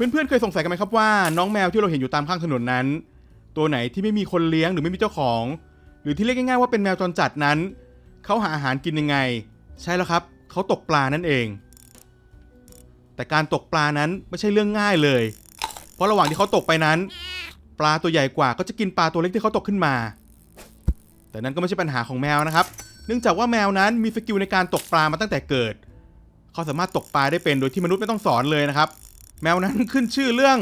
เพื่อนๆเคยสงสัยกันไหมครับว่าน้องแมวที่เราเห็นอยู่ตามข้างถนนนั้น ตัวไหนที่ไม่มีคนเลี้ยงหรือไม่มีเจ้าของ หรือที่เรียกง่ายๆว่าเป็นแมวจรจัดนั้นเขาหาอาหารกินยังไง ใช่แล้วครับเขาตกปลานั่นเอง แต่การตกปลานั้นไม่ใช่เรื่องง่ายเลย เพราะระหว่างที่เขาตกไปนั้น ปลาตัวใหญ่กว่าก็จะกินปลาตัวเล็กที่เขาตกขึ้นมา แต่นั้นก็ไม่ใช่ปัญหาของแมวนะครับ เนื่องจากว่าแมวนั้นมีสกิลในการตกปลามาตั้งแต่เกิดเขาสามารถตกปลาได้เป็นโดยที่มนุษย์ไม่ต้องสอนเลยนะครับ แมวนั้นขึ้นชื่อเรื่อง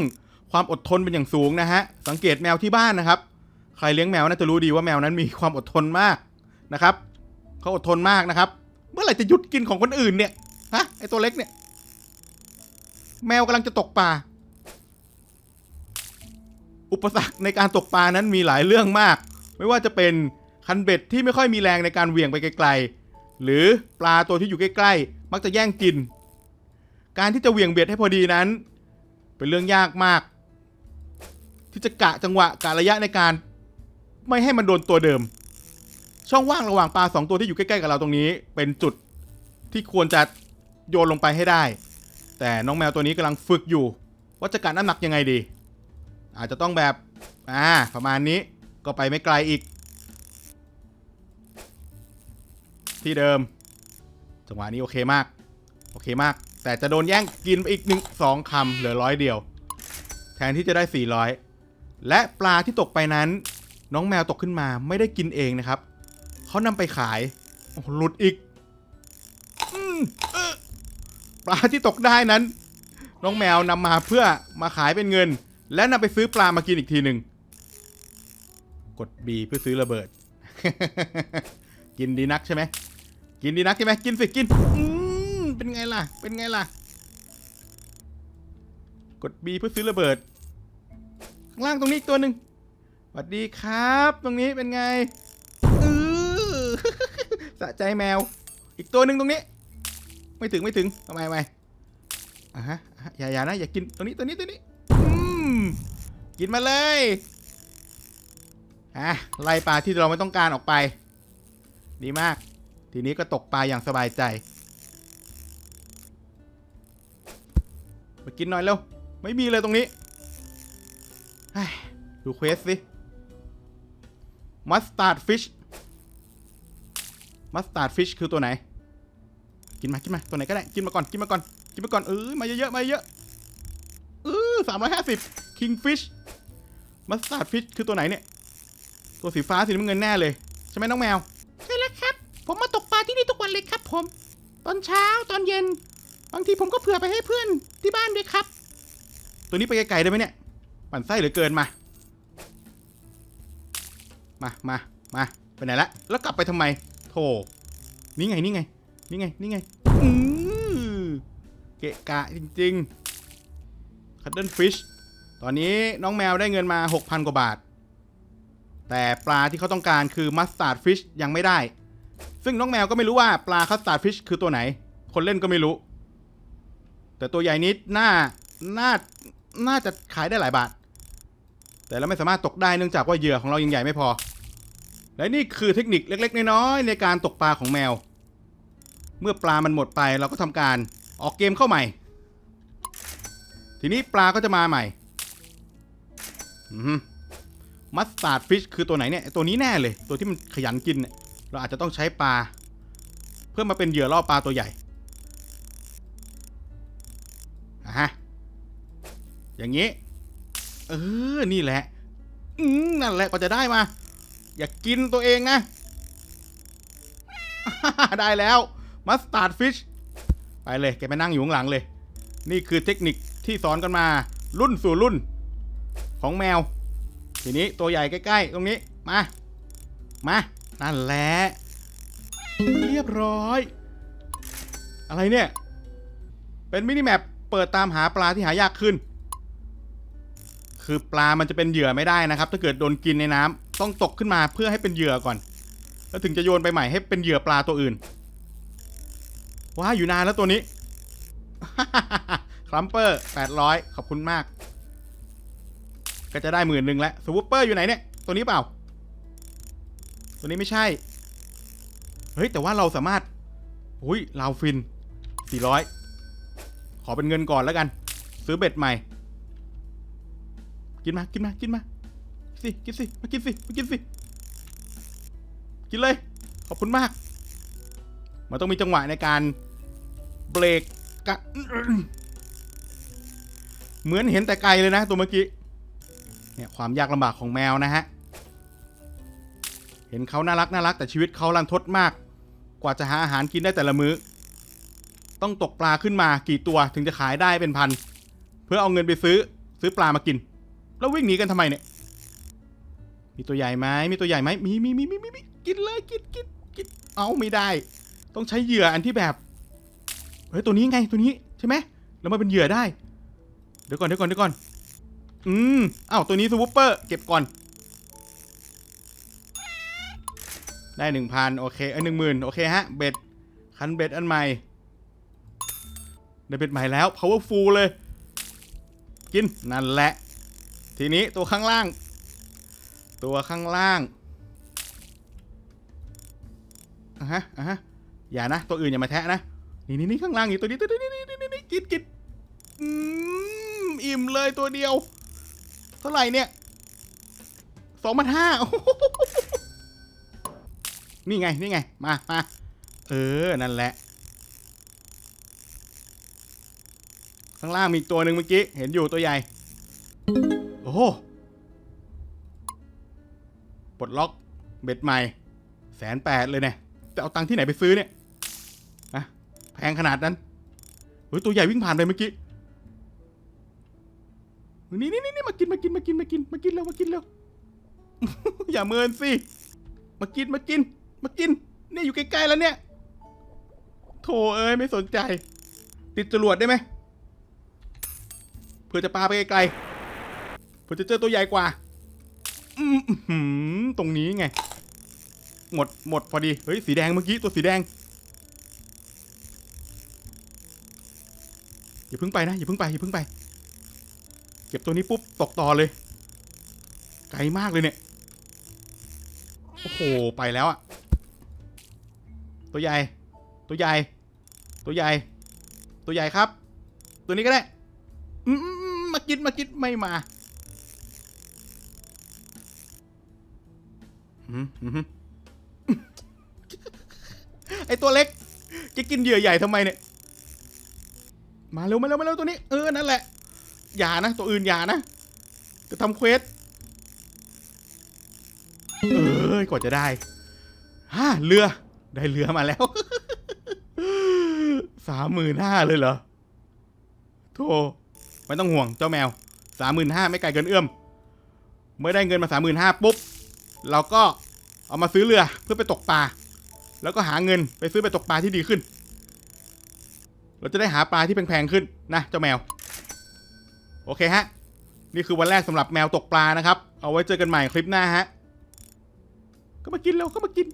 ความอดทนเป็นอย่างสูงนะฮะ สังเกตแมวที่บ้านนะครับ ใครเลี้ยงแมวน่าจะรู้ดีว่าแมวนั้นมีความอดทนมากนะครับ เขาอดทนมากนะครับ เมื่อไหร่จะหยุดกินของคนอื่นเนี่ย ฮะ ไอตัวเล็กเนี่ย แมวกำลังจะตกปลา อุปสรรคในการตกปลานั้นมีหลายเรื่องมาก ไม่ว่าจะเป็นคันเบ็ดที่ไม่ค่อยมีแรงในการเหวี่ยงไปไกลๆ หรือปลาตัวที่อยู่ใกล้ๆ มักจะแย่งกิน การที่จะเหวี่ยงเบ็ดให้พอดีนั้น เป็นเรื่องยากมาก ที่จะกะจังหวะกะระยะในการ ไม่ให้มันโดนตัวเดิม ช่องว่างระหว่างปลาสองตัวที่อยู่ใกล้ๆกับเราตรงนี้ เป็นจุดที่ควรจะโยนลงไปให้ได้ แต่น้องแมวตัวนี้กำลังฝึกอยู่ ว่าจะกะน้ำหนักยังไงดี อาจจะต้องแบบอ่าประมาณนี้ก็ไปไม่ไกลอีก ที่เดิมจังหวะนี้โอเคมาก โอเคมาก แต่จะโดนแย่งกินไปอีกหนึ่งสองคำเหลือร้อยเดียว แทนที่จะได้ 400 และปลาที่ตกไปนั้น น้องแมวตกขึ้นมาไม่ได้กินเองนะครับเขานำไปขายหลุดอีกออปลาที่ตกได้นั้น น้องแมวนำมาเพื่อมาขายเป็นเงิน และนำไปซื้อปลามากินอีกทีหนึ่งกด B เพื่อซื้อระเบิด กินดีนักใช่ไหมกินดีนักใช่ไหมกินสิกินอื เป็นไงล่ะ เป็นไงล่ะ กด B เพื่อซื้อระเบิด ข้างล่างตรงนี้อีกตัวหนึ่งสวัสดีครับ ตรงนี้เป็นไงอือสะใจแมว อีกตัวหนึ่งตรงนี้ ไม่ถึงไม่ถึงทำไมทำไมอะฮะอะฮะอย่าอย่านะอย่ากินตัวนี้ตัวนี้ตัวนี้อืมกินมาเลยอะไล่ปลาที่เราไม่ต้องการออกไป ดีมาก ทีนี้ก็ตกปลาอย่างสบายใจ มากินหน่อยเร็ว ไม่มีเลยตรงนี้ ดูเควสสิ มัสตาร์ดฟิช มัสตาร์ดฟิชคือตัวไหน กินมา กินมา ตัวไหนก็ได้ กินมาก่อน กินมาก่อน กินมาก่อน เออมาเยอะๆ มาเยอะเออสามร้อยห้าสิบคิงฟิช มัสตาร์ดฟิชคือตัวไหนเนี่ย ตัวสีฟ้าสีน้ำเงินแน่เลย ใช่ไหมน้องแมว ใช่แล้วครับ ผมมาตกปลาที่นี่ทุกวันเลยครับผม ตอนเช้า ตอนเย็น บางทีผมก็เผื่อไปให้เพื่อนที่บ้านด้วยครับ ตัวนี้ไปไกลๆได้ไหมเนี่ยปั่นไส้เหลือเกินมา มามามาไปไหนละ แล้วกลับไปทำไมโธ่นี่ไงนี่ไงนี่ไงนี่ไงอือเกะกะจริงๆคัตเดิลฟิชตอนนี้น้องแมวได้เงินมา 6,000 กว่าบาท แต่ปลาที่เขาต้องการคือมัสตาร์ดฟิชยังไม่ได้ ซึ่งน้องแมวก็ไม่รู้ว่าปลาคัสตาร์ดฟิชคือตัวไหน คนเล่นก็ไม่รู้ แต่ตัวใหญ่นิดน่าน่าน่าจะขายได้หลายบาท แต่เราไม่สามารถตกได้เนื่องจากว่าเหยื่อของเรายังใหญ่ไม่พอ และนี่คือเทคนิคเล็ก ๆ น้อยๆในการตกปลาของแมว เมื่อปลามันหมดไปเราก็ทำการออกเกมเข้าใหม่ ทีนี้ปลาก็จะมาใหม่มัสตาร์ดฟิชคือตัวไหนเนี่ย ตัวนี้แน่เลย ตัวที่มันขยันกินเนี่ยเราอาจจะต้องใช้ปลา เพื่อมาเป็นเหยื่อล่อปลาตัวใหญ่ อะฮะ อย่างนี้ เออ นี่แหละ อืมนั่นแหละก็จะได้มา อย่ากินตัวเองนะ ได้แล้ว มัสตาร์ดฟิช ไปเลยแกไปนั่งอยู่ข้างหลังเลย นี่คือเทคนิคที่สอนกันมา รุ่นสู่รุ่น ของแมว ทีนี้ตัวใหญ่ใกล้ๆ ตรงนี้ มา มา นั่นแหละ เรียบร้อย อะไรเนี่ย เป็นมินิแมป เปิดตามหาปลาที่หายากขึ้น คือปลามันจะเป็นเหยื่อไม่ได้นะครับ ถ้าเกิดโดนกินในน้ำต้องตกขึ้นมาเพื่อให้เป็นเหยื่อก่อน แล้วถึงจะโยนไปใหม่ให้เป็นเหยื่อปลาตัวอื่น ว้าอยู่นานแล้วตัวนี้คลัมเปอร์แปดร้อยขอบคุณมาก ก็จะได้หมื่นหนึ่งแล้วสวูปเปอร์อยู่ไหนเนี่ย ตัวนี้เปล่า ตัวนี้ไม่ใช่ เฮ้ย แต่ว่าเราสามารถอุ้ยลาวฟินสี่ร้อย อเป็นเงินก่อนแล้วกัน ซื้อเบ็ดใหม่ กินมา กินมา กินมาสิกินสิ มากินสิ มากินสิ กินเลย ขอบคุณมาก มันต้องมีจังหวะในการเบรกกะเหมือนเห็นแต่ไกลเลยนะตัวเมื่อกี้ เนี่ยความยากลำบากของแมวนะฮะ เห็นเขาน่ารักน่ารักแต่ชีวิตเขาลันทดมาก กว่าจะหาอาหารกินได้แต่ละมื้อ ต้องตกปลาขึ้นมากี่ตัวถึงจะขายได้เป็นพัน เพื่อเอาเงินไปซื้อซื้อปลามากิน แล้ววิ่งหนีกันทำไมเนี่ย มีตัวใหญ่ไหมมีตัวใหญ่ไหมมีมีมีมีมีมีกินเลยกินกินกินเอาไม่ได้ ต้องใช้เหยื่ออันที่แบบเฮ้ยตัวนี้ไงตัวนี้ใช่ไหมแล้วมาเป็นเหยื่อได้ เดี๋ยวก่อนเดี๋ยวก่อนเดี๋ยวก่อน อืมอ้าวตัวนี้สวูปเปอร์เก็บก่อน ได้หนึ่งพันโอเคเออหนึ่งหมื่นโอเคฮะเบ็ดคันเบ็ดอันใหม่ ได้เบ็ดใหม่แล้ว powerful เลย กินนั่นแหละ ทีนี้ตัวข้างล่าง ตัวข้างล่างอะฮะอะฮะอย่านะ ตัวอื่นอย่ามาแทะนะ นี่นี่นี่ข้างล่างอยู่ตัวนี้ตัวนี้นี่นี่นี่นี่กินกินอืมอิ่มเลยตัวเดียว เท่าไหร่เนี่ยสองพันห้านี่ไง นี่ไง มามาเออ นั่นแหละ ข้างล่างมีอีกตัวหนึ่งเมื่อกี้ เห็นอยู่ตัวใหญ่ โอ้โหปลดล็อกเบ็ดใหม่แสนแปดเลยเนี่ยจะเอาตังค์ที่ไหนไปซื้อเนี่ยนะแพงขนาดนั้นเฮ้ยตัวใหญ่วิ่งผ่านไปเมื่อกี้นี่นี่นี่มากินมากินมากินมากินมากินแล้วมากินแล้วอย่าเมินสิมากินมากิน มากิน เนี่ยอยู่ใกล้ๆแล้วเนี่ย โถเอ้ยไม่สนใจ ติดจรวดได้ไหม เพื่อจะปาไปไกลๆเพื่อจะเจอตัวใหญ่กว่าอืมตรงนี้ไง หมดหมดพอดี เฮ้ย สีแดงเมื่อกี้ตัวสีแดง อย่าเพิ่งไปนะ อย่าเพิ่งไป อย่าเพิ่งไป เก็บตัวนี้ปุ๊บ ตกต่อเลย ไกลมากเลยเนี่ย โอ้โห ไปแล้วอะตัวใหญ่ ตัวใหญ่ ตัวใหญ่ ตัวใหญ่ครับ ตัวนี้ก็ได้ อืม กินมากินไม่มาอืมอืมไอตัวเล็กจะกินเหยื่อใหญ่ทำไมเนี่ย มาเร็วมาเร็วมาเร็วตัวนี้ เออ นั่นแหละ อย่านะ ตัวอื่นอย่านะ จะทำเควส เอ้ยกว่าจะได้ฮ่าเรือ ได้เรือมาแล้ว สามหมื่นห้าเลยเหรอโธ่ ไม่ต้องห่วงเจ้าแมวสามหมื่นห้าไม่ไกลเกินเอื้อม เมื่อได้เงินมาสามหมื่นห้าปุ๊บ เราก็เอามาซื้อเรือเพื่อไปตกปลา แล้วก็หาเงินไปซื้อไปตกปลาที่ดีขึ้น เราจะได้หาปลาที่แพงๆขึ้นนะเจ้าแมว โอเคฮะ นี่คือวันแรกสำหรับแมวตกปลานะครับ เอาไว้เจอกันใหม่คลิปหน้าฮะ ก็มากินเร็วก็มากิน